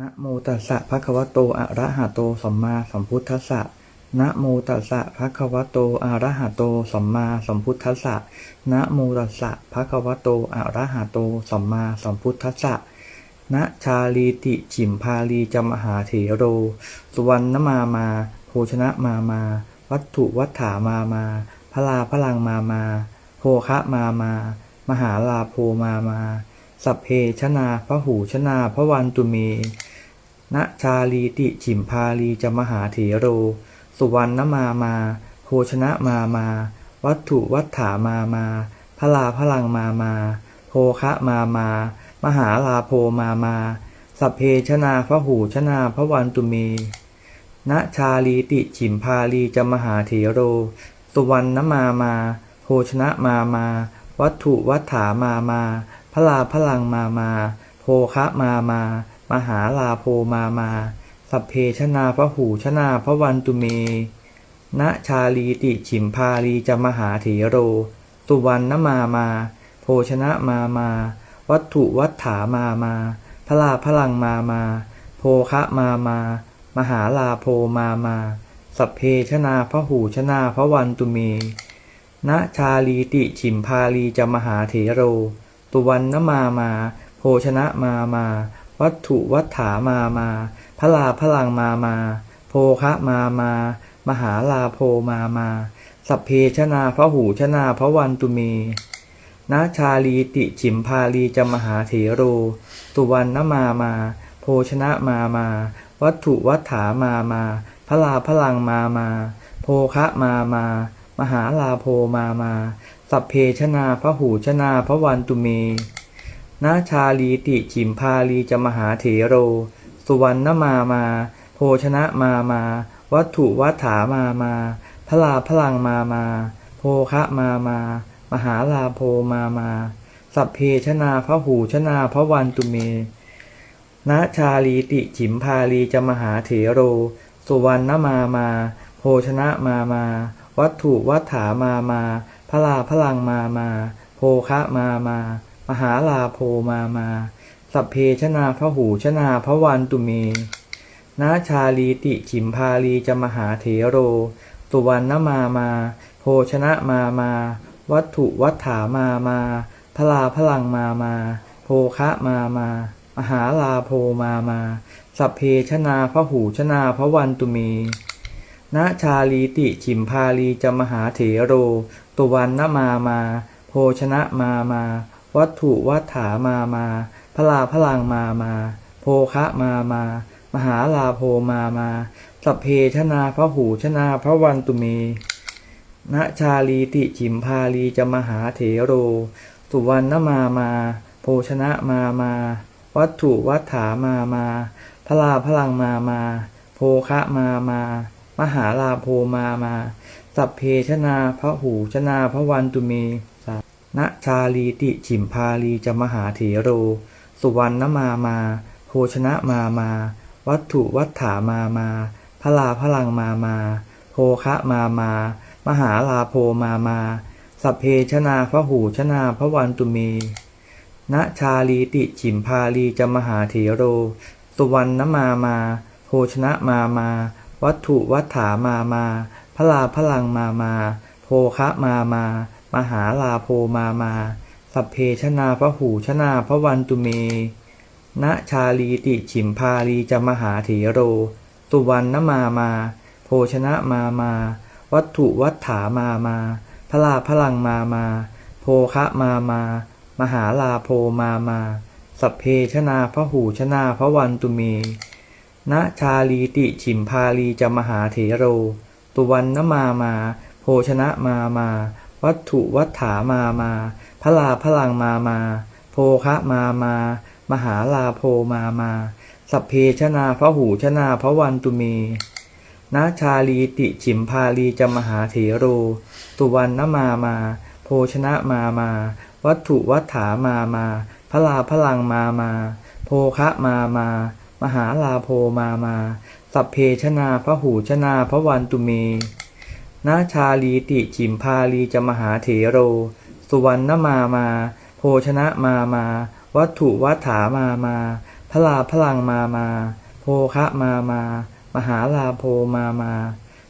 นะโมตัสสะภะคะวะโตอะระหะโตสัมมาสัมพุทธัสสะนะโมตัสสะภะคะวะโตอะระหะโตสัมมาสัมพุทธัสสะนะโมตัสสะภะคะวะโตอะระหะโตสัมมาสัมพุทธัสสะนะชาลีติฉิมพาลีจมหาเถโร สุวรรณมามา โภชนะมามา วัตถุวัฏฐามามา พลาพลังมามา โภคะมามา มหาลาโภมามา สัพเพชนาพระหูชนาพระวันตุเม ณชาลีติฉิมพาลีจะมหาเถโร สุวรรณมามา โภชนะมามา วัตถุวัฏฐามามา พลาพลังมามา โภคะมามา มหาลาโภมามาสัพเพชนาพระหูชนาพระวันตุเมณชาลีติฉิมพาลีจะมหาเถโร สุวรรณมามา โภชนะมามา วัตถุวัฏฐามามา พลาพลังมามา โภคะมามา มหาลาโภมามา สัพเพชนาพระหูชนาพระวันตุเม ณชาลีติฉิมพาลีจะมหาเถโร สุวรรณมามา โภชนะมามา วัตถุวัฏฐามามาพลาพลังมามาโภคะมามา มหาลาโภมามา สัพเพชนาพระหูชนาพระวันตุเม ณชาลีติฉิมพาลีจะมหาเถโร ตุวันนมามา โภชนะมามา วัตถุวัฏฐามามาพระลาพลังมามาโภคะมามา มหาลาโภมามา สัพเพชนาพระหูชนาพระวันตุเมณชาลีติฉิมพาลีจมหาเถโร ตุวันนมามาโภชนะมามา วัตถุวัฏฐามามาพระลาพลังมามาโภคะมามา มหาลาโภมามา สัพเพชนาพระหูชนาพระวันตุเม ณชาลีติฉิมพาลีจะมหาเถโร สุวรรณมามา โภชนะมามา วัตถุวัฏฐามามา พลาพลังมามา โภคะมามา มหาลาโภมามา สัพเพชนาพระหูชนาพระวันตุเมณชาลีติฉิมพาลีจะมหาเถโร สุวรรณมามา โภชนะมามา วัตถุวัฏฐามามา พลาพลังมามา โภคะมามา มหาลาโภมามา สัพเพชนาพระหูชนาพระวันตุเมณชาลีติฉิมพาลีจะมหาเถโร สุวรรณมามา โภชนะมามา วัตถุวัฏฐามามาพลาพลังมามา โภคะมามา มหาลาโภมามา สัพเพชนาพระหูชนาพระวันตุเมณชาลีติฉิมพาลีจะมหาเถโร ตุวันนมามา โภชนะมามา วัตถุวัฏฐามามา พลาพลังมามาโภคะมามา มหาลาโภมามาสัพเพชนาพระหูชนาพระวันตุเมณชาลีติฉิมพาลีจะมหาเถโร สุวรรณมามา โภชนะมามา วัตถุวัฏฐามามา พลาพลังมามาโภคะมามา มหาลาโภมามาสัพเพชนาพระหูชนาพระวันตุเม ณชาลีติฉิมพาลีจมหาเถโร สุวรรณมามาโภชนะมามา วัตถุวัฏฐามามา พลาพลังมามาโภคะมามา มหาลาโภมามา สัพเพชนาพระหูชนาพระวันตุเมณชาลีติฉิมพาลีจมหาเถโร สุวรรณมามาโภชนะมามา วัตถุวัฏฐามามา พลาพลังมามา โภคะมามา มหาลาโภมามา สัพเพชนาพระหูชนาพระวันตุเม ณชาลีติฉิมพาลีจะมหาเถโร สุวรรณมามา โภชนะมามา วัตถุวัฏฐามามาพลาพลังมามา โภคะมามา มหาลาโภมามา สัพเพชนาพระหูชนาพระวันตุเม ณชาลีติฉิมพาลีจะมหาเถโร ตุวันนมามา โภชนะมามา วัตถุวัฏฐามามาพลาพลังมามาโภคะมามา มหาลาโภมามา สัพเพชนาพระหูชนาพระวันตุเมณชาลีติฉิมพาลีจมหาเถโร ตุวันนมามา โภชนะมามา วัตถุวัฏฐามามาพลาพลังมามาโภคะมามา มหาลาโภมามา สัพเพชนาพระหูชนาพระวันตุเม ณชาลีติฉิมพาลีจะมหาเถโร สุวรรณมามา โภชนะมามา วัตถุวัฏฐามามา พลาพลังมามา โภคะมามา มหาลาโภมามา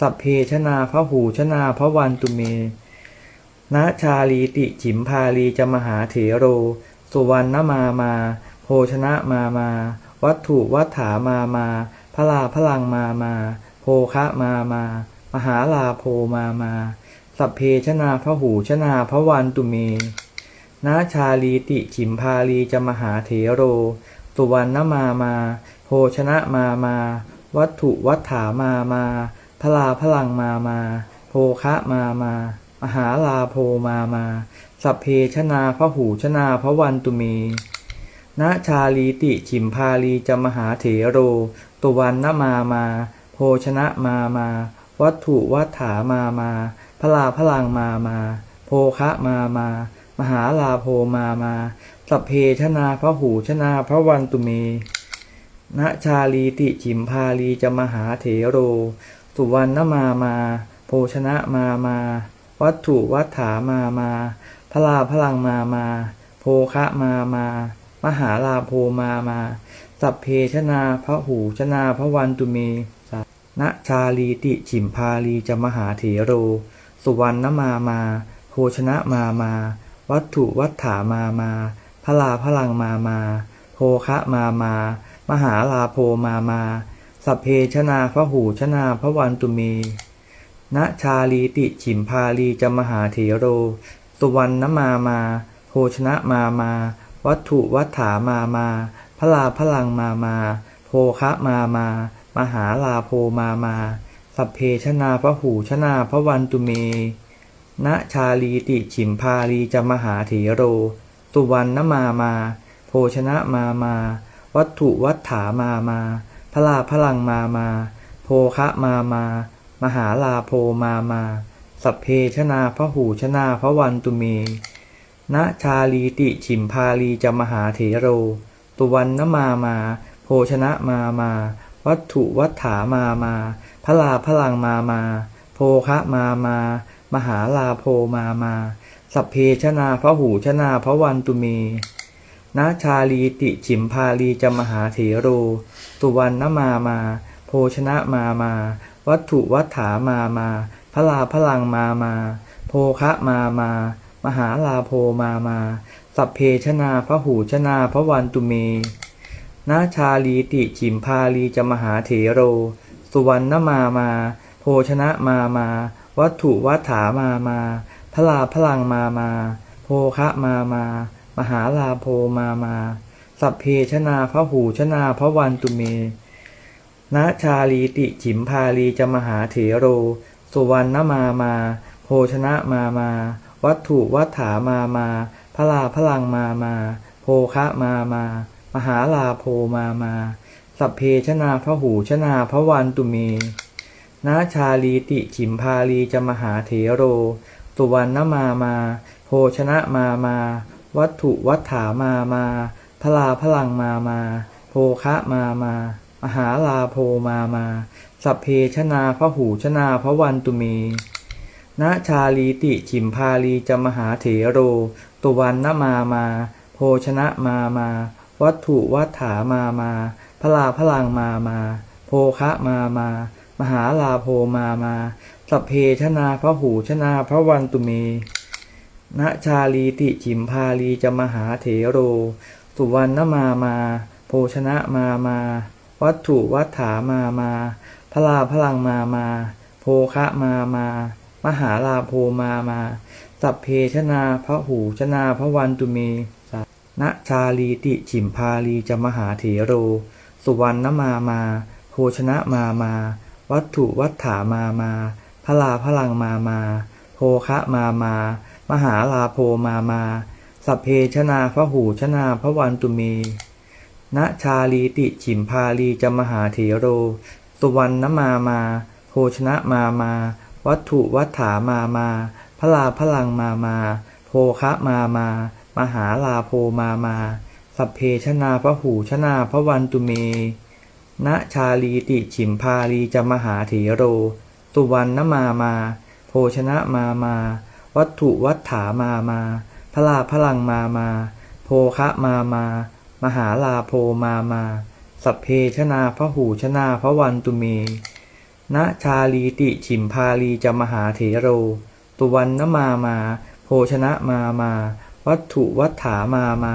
สัพเพชนาพระหูชนาพระวันตุเมนะชาลีติฉิมพาลีจะมหาเถโร สุวรรณมามา โภชนะมามา วัตถุวัฏฐามามา พลาพลังมามา โภคะมามา มหาลาโภมามา สัพเพชนาพระหูชนาพระวันตุเม นาชาลีติฉิมพาลีจะมหาเถโร สุวรรณมามา โภชนะมามา วัตถุวัฏฐามามา พลาพลังมามา โภคะมามา มหาลาโภมามา สัพเพชนาพระหูชนาพระวันตุเมนาชาลีติฉิมพาลีจะมหาเถโร ตุวันนมามา โภชนะมามา วัตถุวัฏฐามามาพลาพลังมามาโภคะมามา มหาลาโภมามาสัพเพชนาพระหูชนาพระวันตุเมนะชาลีติฉิมพาลีจะมหาเถโร สุวรรณมามา โภชนะมามา วัตถุวัฏฐามามาพลาพลังมามาโภคะมามา มหาลาโภมามา สัพเพชนาพระหูชนาพระวันตุเม นะชาลีติฉิมพาลีจะมหาเถโร สุวรรณมามาโภชนะมามา วัตถุวัฏฐามามาพลาพลังมามาโภคะมามา มหาลาโภมามาสัพเพชนาพระหูชนาพระวันตุเมนะชาลีติฉิมพาลีจะมหาเถโร สุวรรณมามาโภชนะมามา วัตถุวัฏฐามามาพลาพลังมามาโภคะมามา มหาลาโภมามา สัพเพชนาพระหูชนาพระวันตุเมนะชาลีติฉิมพาลีจะมหาเถโร สุวรรณมามา โภชนะมามา วัตถุวัฏฐามามาพลาพลังมามา โภคะมามา มหาลาโภมามา สัพเพชนาพระหูชนาพระวันตุเมนะชาลีติฉิมพาลีจะมหาเถโร ตุวันนมามา โภชนะมามา วัตถุวัฏฐามามาพระลาพลังมามาโภคะมามามหาลาโภมามาสัพเพชนาพระหูชนาพระวันตุเมนาชาลีติฉิมพาลีจะมหาเถโร ตุวันนมามา โภชนะมามา วัตถุวัฏฐามามาพระลาพลังมามาโภคะมามามหาลาโภมามา สัพเพชนาพระหูชนาพระวันตุเม นาชาลีติฉิมพาลีจะมหาเถโร สุวรรณมามา โภชนะมามา วัตถุวัฏฐามามาพลาพลังมามา โภคะมามา มหาลาโภมามา สัพเพชนาพระหูชนาพระวันตุเมนาชาลีติฉิมพาลีจะมหาเถโร สุวรรณมามา โภชนะมามา วัตถุวัฏฐามามาพลาพลังมามา โภคะมามา มหาลาโภมามา สัพเพชนาพระหูชนาพระวันตุเมนาชาลีติฉิมพาลีจะมหาเถโร สุวรรณมามา โภชนะมามา วัตถุวัฏฐามามา พลาพลังมามา โภคะมามา มหาลาโภมามา สัพเพชนาพระหูชนาพระวันตุเมนะชาลีติฉิมพาลีจะมหาเถโร ตุวันนมามา โภชนะมามา วัตถุวัฏฐามามา พลาพลังมามาโภคะมามา มหาลาโภมามา สัพเพชนาพระหูชนาพระวันตุเมนะชาลีติฉิมพาลีจะมหาเถโร สุวรรณมามา โภชนะมามา วัตถุวัฏฐามามา พลาพลังมามาโภคะมามา มหาลาโภมามา สัพเพชนาพระหูชนาพระวันตุเม นะชาลีติฉิมพาลีจะมหาเถโร สุวรรณมามาโภชนะมามา วัตถุวัฏฐามามาพลาพลังมามาโภคะมามา มหาลาโภมามา สัพเพชนาพระหูชนาพระวันตุเมนะชาลีติฉิมพาลีจะมหาเถโร สุวรรณมามาโภชนะมามา วัตถุวัฏฐามามาพลาพลังมามา โภคะมามา มหาลาโภมามา สัพเพชนาพระหูชนาพระวันตุเมนะชาลีติฉิมพาลีจะมหาเถโร สุวรรณมามา โภชนะมามา วัตถุวัฏฐามามาพลาพลังมามาโภคะมามา มหาลาโพมามา สัพเพชนาพระหูชนาพระวันตุเม ณชาลีติฉิมพาลีจะมหาเถโร ตุวันนมามา โภชนะมามา วัตถุวัฏฐามามา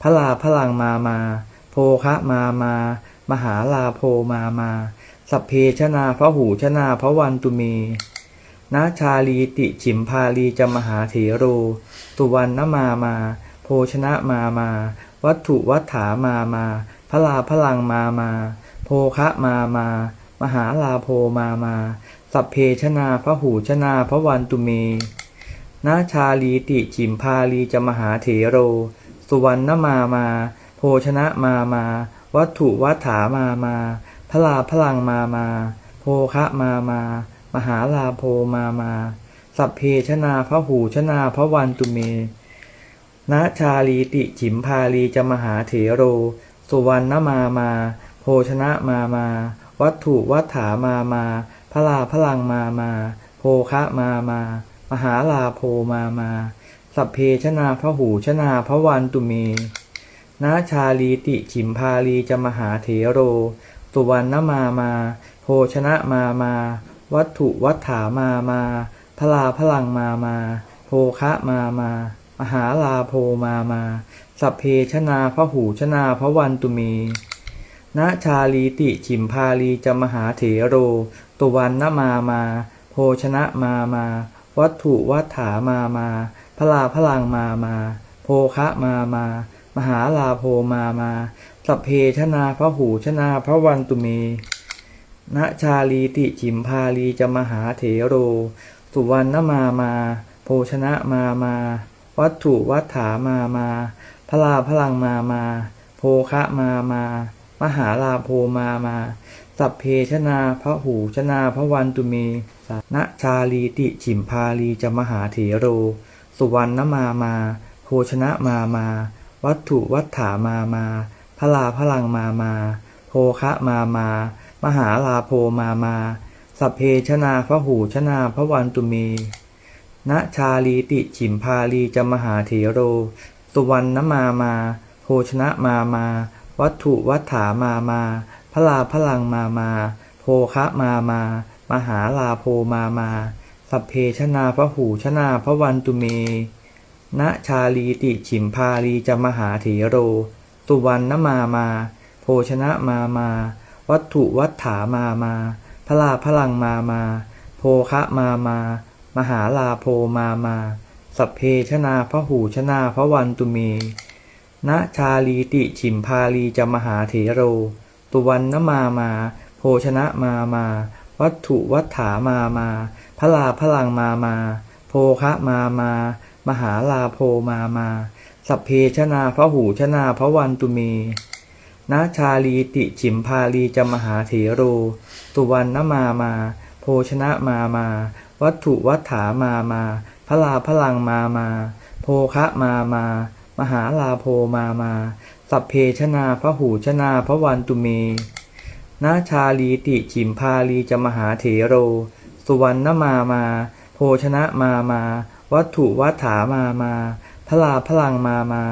พระลาพลังมามาโภคะมามามหาลาโพมามาสัพเพชนาพระหูชนาพระวันตุเมนาชาลีติฉิมพาลีจะมหาเถโร ตุวันนมามา โภชนะมามา วัตถุวัฏฐามามาพระลาพลังมามาโภคะมามามหาลาโพมามา สัพเพชนาพระหูชนาพระวันตุเม นาชาลีติฉิมพาลีจะมหาเถโร สุวรรณมามา โภชนะมามา วัตถุวัฏฐามามา พลาพลังมามา โภคะมามา มหาลาโพมามา สัพเพชนาพระหูชนาพระวันตุเมนาชาลีติฉิมพาลีจะมหาเถโร สุวรรณมามา โภชนะมามา วัตถุวัฏฐามามา พลาพลังมามา โภคะมามา มหาลาโพมามา สัพเพชนาพระหูชนาพระวันตุเมนาชาลีติฉิมพาลีจะมหาเถโร สุวรรณมามา โภชนะมามา วัตถุวัฏฐามามา พลาพลังมามาโภคะมามา มหาลาโพมามา สัพเพชนาพระหูชนาพระวันตุเมณชาลีติฉิมพาลีจะมหาเถโร ตุวันนมามา โภชนะมามา วัตถุวัฏฐามามาพลาพลังมามา โภคะมามา มหาลาโพมามาสัพเพชนาพระหูชนาพระวันตุเมณชาลีติฉิมพาลีจะมหาเถโร สุวรรณมามา โภชนะมามา วัตถุวัฏฐามามาพลาพลังมามา โภคะมามา มหาลาโพมามา สัพเพชนาพระหูชนาพระวันตุเมณชาลีติฉิมพาลีจะมหาเถโร สุวรรณมามาโภชนะมามา วัตถุวัฏฐามามาพลาพลังมามา โภคะมามา มหาลาโพมามา สัพเพชนาพระหูชนาพระวันตุเมณชาลีติฉิมพาลีจะมหาเถโร สุวรรณมามา โภชนะมามา วัตถุวัฏฐามามา พระลาพลังมามาโภคะมามา มหาลาโพมามา สัพเพชนาพระหูชนาพระวันตุเม ณชาลีติฉิมพาลีจะมหาเถโรสุวรรณมามาโภชนะมามา วัตถุวัฏฐามามาพระลาพลังมามาโภคะมามา มหาลาโพมามาสัพเพชนาพระหูชนาพระวันตุเม ณชาลีติฉิมพาลีจะมหาเถโร ตุวันนมามา โภชนะมามา วัตถุวัฏฐามามา พระลาพลังมามา โภคะมามา มหาลาโพมามา สัพเพชนาพระหูชนาพระวันตุเมณชาลีติฉิมพาลีจะมหาเถโร ตุวันนมามา โภชนะมามา วัตถุวัฏฐามามา พระลาพลังมามา โภคะมามา มหาลาโพมามา สัพเพชนาพระหูชนาพระวันตุเมณชาลีติฉิมพาลีจะมหาเถโร สุวรรณมามา โภชนะมามา วัตถุวัฏฐามามา พลาพลังมามา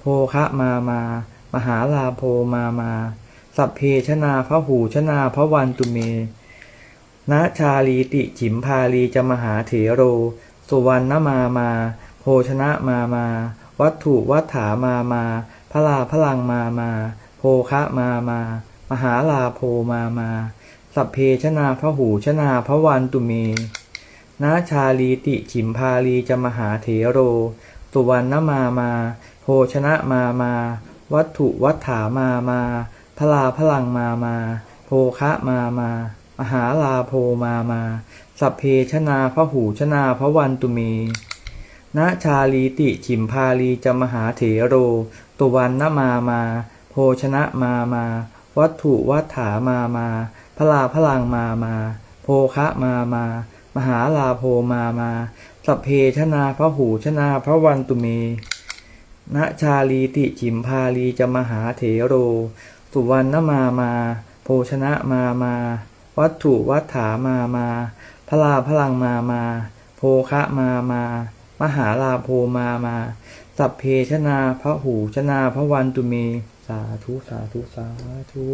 โภคะมามา มหาลาโพมามา สัพเพชนาพระหูชนาพระวันตุเมณชาลีติฉิมพาลีจะมหาเถโร สุวรรณมามา โภชนะมามา วัตถุวัฏฐามามา พลาพลังมามาโภคะมามามหาลาโพมามาสัพเพชนาพหูชนาพวันตุเมณชาลีติฉิมพาลีจะมหาเถโร สุวรรณมามา โภชนะมามา วัตถุวัฏฐามามาพลาพลังมามาโภคะมามามหาลาโพมามา สัพเพชนาพหูชนาพวันตุเม ณชาลีติฉิมพาลีจะมหาเถโร ตุวันนมามา โภชนะมามา วัตถุวัฏฐามามา พลาพลังมามา โภคะมามา มหาลาโพมามา สัพเพชนาพระหูชนาพระวันตุเมณชาลีติฉิมพาลีจะมหาเถโร สุวรรณมามา โภชนะมามา วัตถุวัฏฐามามา พลาพลังมามา โภคะมามา มหาลาโพมามาสัพเพชนาพระหูชนาพระวันตุเม สาธุ สาธุ สาธุ